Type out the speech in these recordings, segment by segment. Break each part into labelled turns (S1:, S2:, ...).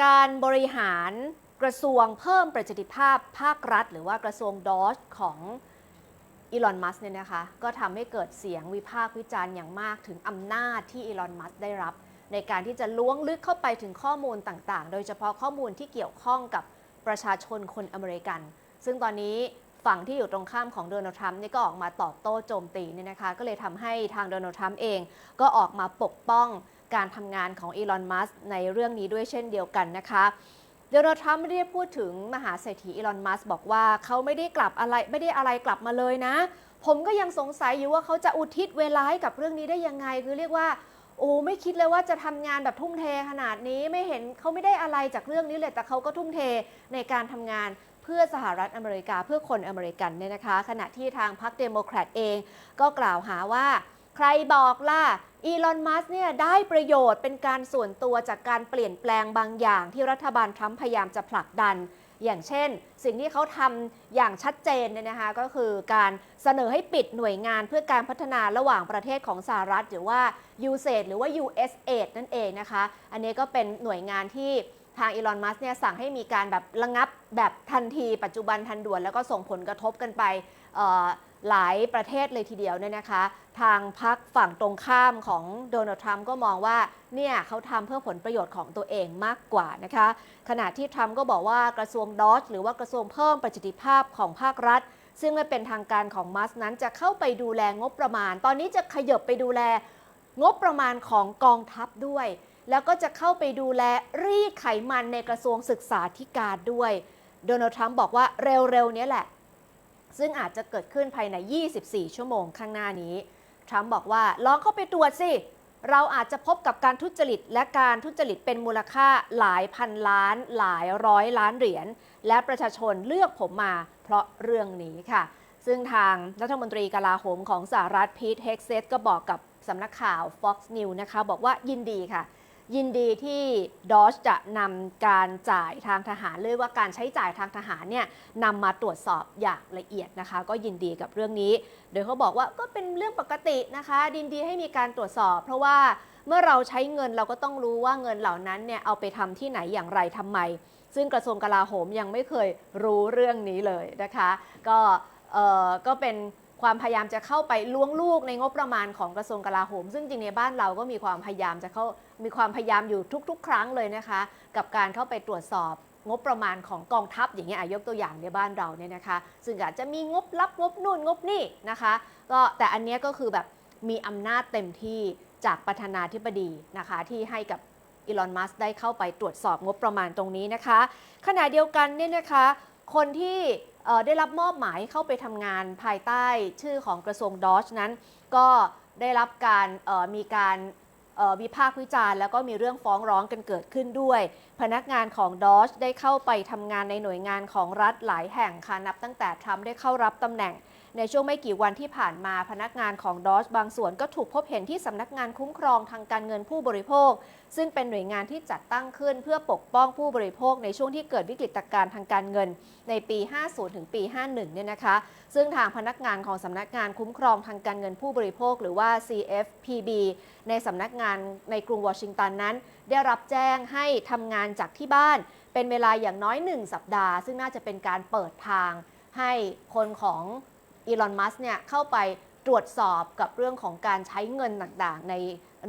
S1: การบริหารกระทรวงเพิ่มประสิทธิภาพภาครัฐ หรือว่ากระทรวงดอชของอีลอน มัสเนี่ยนะคะ ก็ทำให้เกิดเสียงวิพากษ์วิจารณ์อย่างมากถึงอำนาจที่อีลอน มัสได้รับ ในการที่จะล้วงลึกเข้าไปถึงข้อมูลต่างๆ โดยเฉพาะข้อมูลที่เกี่ยวข้องกับประชาชนคนอเมริกัน ซึ่งตอนนี้ฝั่งที่อยู่ตรงข้ามของโดนัลด์ทรัมป์นี่ก็ออกมาตอบโต้โจมตีเนี่ยนะคะ ก็เลยทำให้ทางโดนัลด์ทรัมป์เองก็ออกมาปกป้อง การทำงานของอีลอน มัสในเรื่องนี้ด้วยเช่นเดียวกันนะคะโดนัลด์ทรัมป์ไม่ได้พูดถึงมหาเศรษฐีอีลอน มัสบอกว่าเขาไม่ได้กลับอะไรไม่ได้อะไรกลับมาเลยนะ ผมก็ยังสงสัยอยู่ว่าเขาจะอุทิศเวลาให้กับเรื่องนี้ได้ยังไง คือเรียกว่า โอ้ไม่คิดเลยว่าจะทำงานแบบทุ่มเทขนาดนี้ไม่เห็นเขาไม่ได้อะไรจากเรื่องนี้เลยแต่เขาก็ทุ่มเทในการทำงานเพื่อสหรัฐอเมริกาเพื่อคนอเมริกันเนี่ยนะคะ ขณะที่ทางพรรคเดโมแครตเอง ก็กล่าวหาว่า ใครบอกล่ะ อีลอน มัสเนี่ยได้ประโยชน์เป็นการส่วนตัวจากการเปลี่ยนแปลงบางอย่างที่รัฐบาลทรัมป์พยายามจะผลักดัน อย่างเช่น สิ่งที่เขาทำอย่างชัดเจนเนี่ยนะคะก็คือการเสนอให้ปิดหน่วยงานเพื่อการพัฒนาระหว่างประเทศของสหรัฐ หรือว่า USAID หรือว่า USAID นั่นเองนะคะ อันนี้ก็เป็นหน่วยงานที่ทางอีลอน มัสเนี่ยสั่งให้มีการแบบระงับแบบทันที ปัจจุบันทันด่วน แล้วก็ส่งผลกระทบกันไป หลายประเทศเลยทีเดียวเนี่ยนะคะ ทางพรรคฝั่งตรงข้ามของโดนัลด์ทรัมป์ก็มองว่าเนี่ยเขาทำเพื่อผลประโยชน์ของตัวเองมากกว่านะคะ ขณะที่ทรัมป์ก็บอกว่ากระทรวงดอชหรือว่ากระทรวงเพิ่มประสิทธิภาพของภาครัฐ ซึ่งไม่เป็นทางการของมัสนั้นจะเข้าไปดูแลงบประมาณ ตอนนี้จะขยบไปดูแลงบประมาณของกองทัพด้วย แล้วก็จะเข้าไปดูแลรีดไขมันในกระทรวงศึกษาธิการด้วย โดนัลด์ทรัมป์บอกว่าเร็วๆนี้แหละ ซึ่งอาจจะเกิดขึ้นภายใน 24 ชั่วโมงข้างหน้านี้ ทรัมป์บอกว่าลองเข้าไปตรวจสิ เราอาจจะพบกับการทุจริต และการทุจริตเป็นมูลค่าหลายพันล้าน หลายร้อยล้านเหรียญ และประชาชนเลือกผมมาเพราะเรื่องนี้ค่ะ ซึ่งทางรัฐมนตรีกลาโหมของสหรัฐพีทเฮกเซตก็บอกกับสำนักข่าว Fox News นะคะ บอกว่ายินดีค่ะ ยินดีที่ดอชจะนำการจ่ายทางทหารเรียว่าการใช้จ่ายทางทหารเนี่ยนำมาตรวจสอบอย่างละเอียดนะคะ ก็ยินดีกับเรื่องนี้ โดยเขาบอกว่าก็เป็นเรื่องปกตินะคะยินดีให้มีการตรวจสอบ เพราะว่าเมื่อเราใช้เงินเราก็ต้องรู้ว่าเงินเหล่านั้นเนี่ยเอาไปทำที่ไหนอย่างไรทำไม ซึ่งกระทรวงกลาโหมยังไม่เคยรู้เรื่องนี้เลยนะคะ ก็เออก็เป็น ความพยายามจะเข้าไปล้วงลูกในงบประมาณของกระทรวงกลาโหม ซึ่งจริงในบ้านเราก็มีความพยายามจะเข้ามีความพยายามอยู่ทุก ๆ ครั้งเลยนะคะ กับการเข้าไปตรวจสอบงบประมาณของกองทัพอย่างเงี้ยยกตัวอย่างในบ้านเราเนี่ยนะคะ ซึ่งอาจจะมีงบลับงบนู่นงบนี่นะคะก็แต่อันเนี้ยก็คือแบบมีอำนาจเต็มที่จากประธานาธิบดีนะคะที่ให้กับอีลอน มัสได้เข้าไปตรวจสอบงบประมาณตรงนี้นะคะ ขณะเดียวกันเนี่ยนะคะ คนที่ ได้รับมอบหมายเข้าไปทำงานภายใต้ชื่อของกระทรวงดอชนั้น ก็ได้รับการมีการวิพากษ์วิจารณ์แล้วก็มีเรื่องฟ้องร้องกันเกิดขึ้นด้วย พนักงานของดอชได้เข้าไปทำงานในหน่วยงานของรัฐหลายแห่งค่ะนับตั้งแต่ทรัมป์ได้เข้ารับตำแหน่ง ในช่วงไม่กี่วันที่ผ่านมาพนักงานของดอชบางส่วนก็ถูกพบเห็นที่สำนักงานคุ้มครองทางการเงินผู้บริโภค ซึ่งเป็นหน่วยงานที่จัดตั้งขึ้นเพื่อปกป้องผู้บริโภคในช่วงที่เกิดวิกฤตการณ์ทางการเงิน ในปี 50 ถึงปี 51 เนี่ยนะคะ ซึ่งทางพนักงานของสำนักงานคุ้มครองทางการเงินผู้บริโภค หรือว่า CFPB ในสำนักงานในกรุงวอชิงตันนั้น ได้รับแจ้งให้ทำงานจากที่บ้าน เป็นเวลาอย่างน้อย 1 สัปดาห์ ซึ่งน่าจะเป็นการเปิดทางให้คนของ อีลอน มัสเนี่ยเข้าไปตรวจสอบกับเรื่องของการใช้เงินต่างๆ ใน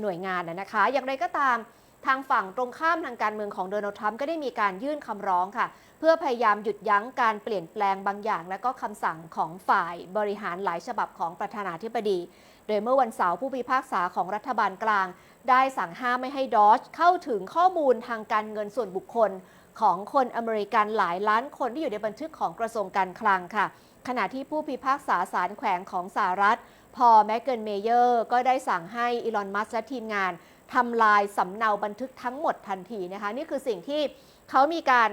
S1: หน่วยงานนะคะ อย่างไรก็ตามทางฝั่งตรงข้ามทางการเมืองของโดนัลด์ทรัมป์ก็ได้มีการยื่นคำร้องค่ะ เพื่อพยายามหยุดยั้งการเปลี่ยนแปลงบางอย่าง และก็คำสั่งของฝ่ายบริหารหลายฉบับของประธานาธิบดี โดยเมื่อวันเสาร์ผู้พิพากษาของรัฐบาลกลาง ได้สั่งห้ามไม่ให้ดอชเข้าถึงข้อมูลทางการเงินส่วนบุคคล ของคนอเมริกันหลายล้านคนที่อยู่ในบันทึกของกระทรวงการคลังค่ะ ขณะที่ผู้พิพากษาศาลแขวงของสหรัฐ พอแมกเกิลเมเยอร์ก็ได้สั่งให้อีลอนมัสและทีมงานทำลายสำเนาบันทึกทั้งหมดทันทีนะคะ นี่คือสิ่งที่เขามีการ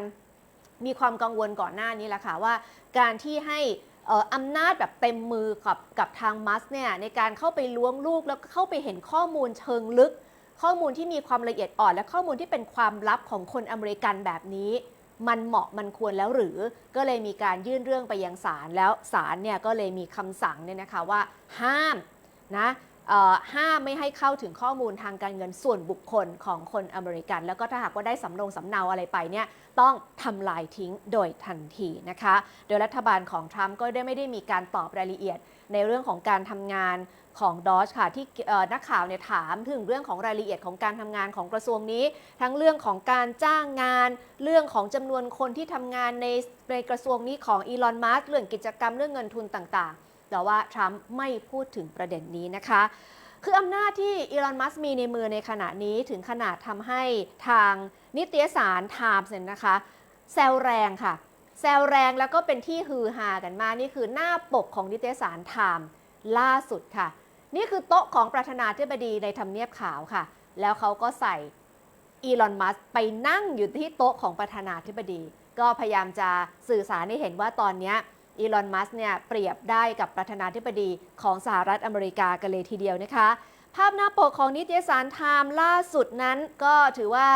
S1: มีความกังวลก่อนหน้านี้แหละค่ะว่าการที่ให้เอ่ออำนาจแบบเต็มมือกับกับทางมัสเนี่ยในการเข้าไปล้วงลูกแล้วก็เข้าไปเห็นข้อมูลเชิงลึก ข้อมูลที่มีความละเอียดอ่อน และข้อมูลที่เป็นความลับของคนอเมริกันแบบนี้ มันเหมาะมันควรแล้วหรือ ก็เลยมีการยื่นเรื่องไปยังศาลแล้วศาลเนี่ยก็เลยมีคำสั่งเนี่ยนะคะว่า ห้ามนะห้ามไม่ให้เข้าถึงข้อมูลทางการเงินส่วนบุคคลของคนอเมริกัน แล้วก็ถ้าหากว่าได้สำนงสำเนาอะไรไปเนี่ยต้องทำลายทิ้งโดยทันทีนะคะ โดยรัฐบาลของทรัมป์ก็ได้ไม่ได้มีการตอบรายละเอียดในเรื่องของการทำงาน ของดอชค่ะที่นักข่าวเนี่ยถามถึงเรื่องของรายละเอียดของการทำงานของกระทรวงนี้ ทั้งเรื่องของการจ้างงาน เรื่องของจำนวนคนที่ทำงานในในกระทรวงนี้ของอีลอนมัสเรื่องกิจกรรมเรื่องเงินทุนต่างๆ แต่ว่าทรัมป์ไม่พูดถึงประเด็นนี้นะคะคืออำนาจที่อีลอน มัสมีในมือในขณะนี้ถึงขนาดทำให้ทางนิตยสารไทมส์เนี่ยนะคะ แซวแรงค่ะ แซวแรงแล้วก็เป็นที่ฮือฮากันมาก นี่คือหน้าปกของนิตยสารไทม์ล่าสุดค่ะ นี่คือโต๊ะของประธานาธิบดีในทำเนียบขาวค่ะ แล้วเขาก็ใส่อีลอน มัสไปนั่งอยู่ที่โต๊ะของประธานาธิบดี ก็พยายามจะสื่อสารให้เห็นว่าตอนนี้อีลอน มัสเนี่ยเปรียบได้กับประธานาธิบดีของสหรัฐอเมริกากันเลยทีเดียวนะคะ ภาพหน้าปกของนิตยสารไทม์ล่าสุดนั้นก็ถือว่า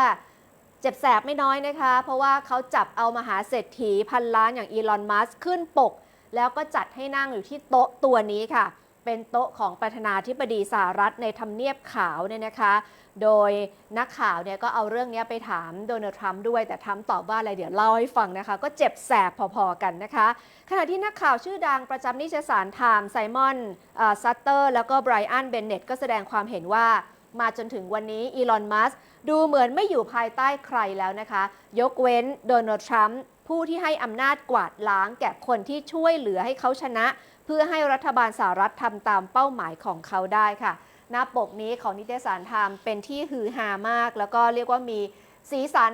S1: เจ็บแสบไม่น้อยนะคะ เพราะว่าเขาจับเอามหาเศรษฐีพันล้านอย่างอีลอน มัสขึ้นปก แล้วก็จัดให้นั่งอยู่ที่โต๊ะตัวนี้ค่ะ เป็นโต๊ะของประธานาธิบดีสหรัฐในทำเนียบขาวเนี่ยนะคะ โดยนักข่าวเนี่ยก็เอาเรื่องนี้ไปถามโดนัลด์ทรัมป์ด้วย แต่ทรัมป์ตอบว่าอะไรเดี๋ยวเล่าให้ฟังนะคะ ก็เจ็บแสบพอๆกันนะคะ ขณะที่นักข่าวชื่อดังประจำนิตยสารไทม์ไซมอนซัตเตอร์แล้วก็ไบรอันเบนเน็ตก็แสดงความเห็นว่ามาจนถึงวันนี้อีลอน มัสดูเหมือนไม่อยู่ภายใต้ใครแล้วนะคะ ยกเว้นโดนัลด์ทรัมป์ผู้ที่ให้อำนาจกวาดล้างแก่คนที่ช่วยเหลือให้เขาชนะ เพื่อให้รัฐบาลสหรัฐทำตามเป้าหมายของเขาได้ค่ะ หน้าปกนี้ของนิตยสารไทม์เป็นที่ฮือฮามาก แล้วก็เรียกว่ามีสีสัน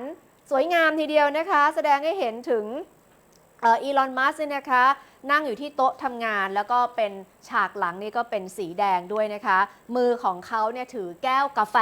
S1: สวยงามทีเดียวนะคะ แสดงให้เห็นถึงอีลอน มัสเนี่ยนะคะ นั่งอยู่ที่โต๊ะทำงานแล้วก็เป็นฉากหลังนี่ก็เป็นสีแดงด้วยนะคะ มือของเขาเนี่ยถือแก้วกาแฟ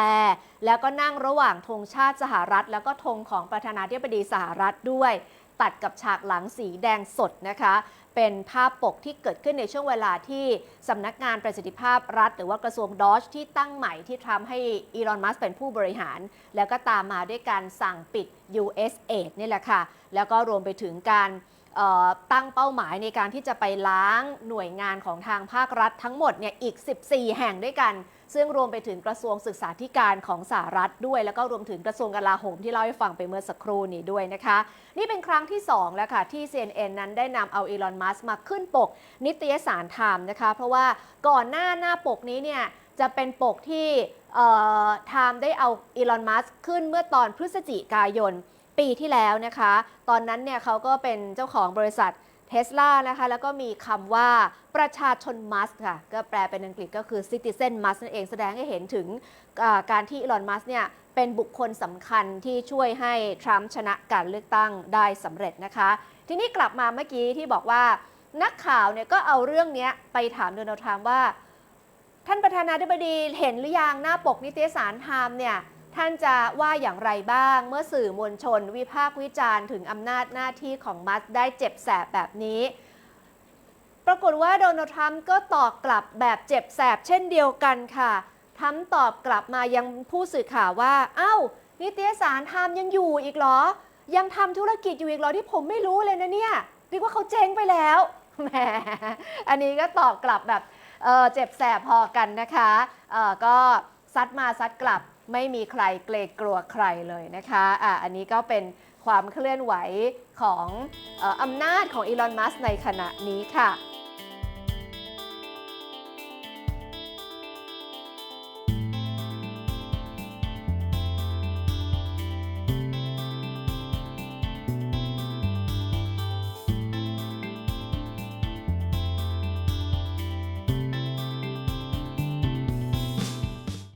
S1: แล้วก็นั่งระหว่างธงชาติสหรัฐ แล้วก็ธงของประธานาธิบดีสหรัฐด้วย ตัดกับฉากหลังสีแดงสดนะคะ เป็นภาพปกที่เกิดขึ้นในช่วงเวลาที่สำนักงานประสิทธิภาพรัฐ หรือว่ากระทรวงดอชที่ตั้งใหม่ที่ทรัมป์ให้อีลอนมัสเป็นผู้บริหาร แล้วก็ตามมาด้วยการสั่งปิด US aid นี่แหละค่ะ แล้วก็รวมไปถึงการตั้งเป้าหมายในการที่จะไปล้างหน่วยงานของทางภาครัฐทั้งหมดเนี่ยอีก 14 แห่งด้วยกัน ซึ่งรวมไปถึงกระทรวงศึกษาธิการของสหรัฐด้วย แล้วก็รวมถึงกระทรวงกลาโหมที่เล่าให้ฟังไปเมื่อสักครู่นี้ด้วยนะคะ นี่เป็นครั้งที่ 2 แล้วค่ะ ที่ CNN นั้นได้นำเอาอีลอน มัสมาขึ้นปก นิตยสารไทม์นะคะ เพราะว่าก่อนหน้าหน้าปกนี้เนี่ยจะเป็นปกที่ไทม์ได้เอาอีลอน มัสขึ้นเมื่อตอนพฤศจิกายนปีที่แล้วนะคะ ตอนนั้นเนี่ยเขาก็เป็นเจ้าของบริษัท เทสลานะคะแล้วก็มีคำว่าประชาชนมัสค่ะ ก็แปลเป็นอังกฤษก็คือ citizen must นั่นเองแสดงให้เห็นถึงการที่อีลอนมัสเนี่ยเป็นบุคคลสำคัญที่ช่วยให้ทรัมป์ชนะการเลือกตั้งได้สำเร็จนะคะ ทีนี้กลับมาเมื่อกี้ที่บอกว่านักข่าวเนี่ยก็เอาเรื่องนี้ไปถามโดนัลด์ทรัมป์ว่า ท่านประธานาธิบดีเห็นหรือยังหน้าปกนิตยสารไทม์เนี่ย ท่านจะว่าอย่างไรบ้าง เมื่อสื่อมวลชน วิพากษ์วิจารณ์ถึงอำนาจหน้าที่ของมัสได้เจ็บแสบแบบนี้ ปรากฏว่าโดนัลด์ทรัมป์ก็ตอบกลับแบบเจ็บแสบเช่นเดียวกันค่ะทรัมป์ตอบกลับมายังผู้สื่อข่าวว่า เอ้า นิตยสารไทม์ยังอยู่อีกเหรอ ยังทำธุรกิจอยู่อีกเหรอที่ผมไม่รู้เลยนะเนี่ยเรียกว่าเขาเจ๊งไปแล้วแหมอันนี้ก็ตอบกลับแบบเเจ็บแสบพอกันนะคะก็ซัดมาซัดกลับ ไม่มีใครเกรงกลัวใครเลยนะคะอะอันนี้ก็เป็นความเคลื่อนไหวของอออำนาจของอีลอน มัสในขณะนี้ค่ะ